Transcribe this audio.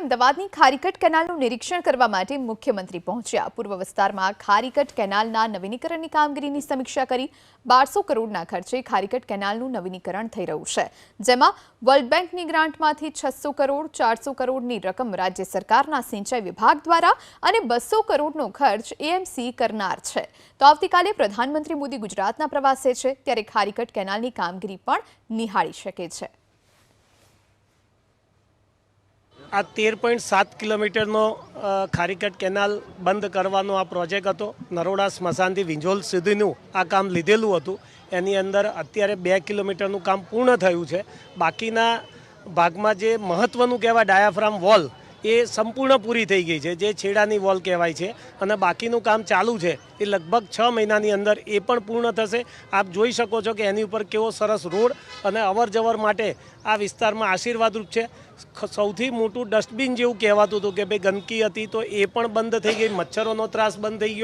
અમદાવાદની ખારીકટ કેનાલનું નિરીક્ષણ કરવા માટે મુખ્યમંત્રી પહોંચ્યા. પૂર્વ વિસ્તારમાં ખારીકટ કેનાલના નવીનીકરણની કામગીરીની સમીક્ષા કરી બારસો કરોડના ખર્ચે ખારીકટ કેનાલનું નવીનીકરણ થઈ રહ્યું છે. જેમાં વર્લ્ડ બેંકની ગ્રાન્ટમાંથી છસો કરોડ, ચારસો કરોડની રકમ રાજ્ય સરકારના સિંચાઈ વિભાગ દ્વારા અને બસો કરોડનો ખર્ચ એએમસી કરનાર છે. તો આવતીકાલે પ્રધાનમંત્રી મોદી ગુજરાતના પ્રવાસે છે, ત્યારે ખારીકટ કેનાલની કામગીરી પણ નિહાળી શકે છે. આ તેર પોઈન્ટ સાત કિલોમીટરનો ખારીકટ કેનાલ બંધ કરવાનો આ પ્રોજેક્ટ હતો. નરોડા સ્મશાનથી વિંજોલ સુધીનું આ કામ લીધેલું હતું. એની અંદર અત્યારે બે કિલોમીટરનું કામ પૂર્ણ થયું છે. બાકીના ભાગમાં જે મહત્ત્વનું કહેવાય ડાયાફ્રામ વોલ એ સંપૂર્ણ પૂરી થઈ ગઈ છે, જે છેડાની વોલ કહેવાય છે. અને બાકીનું કામ ચાલુ છે, એ લગભગ છ મહિનાની અંદર એ પણ પૂર્ણ થશે. આપ જોઈ શકો છો કે એની ઉપર કેવો સરસ રોડ અને અવરજવર માટે આ વિસ્તારમાં આશીર્વાદરૂપ છે. સૌથી મોટું ડસ્ટબિન જેવું કહેવાતું હતું કે ભાઈ ગંદકી હતી તો એ પણ બંધ થઈ ગઈ, મચ્છરોનો ત્રાસ બંધ થઈ ગયો.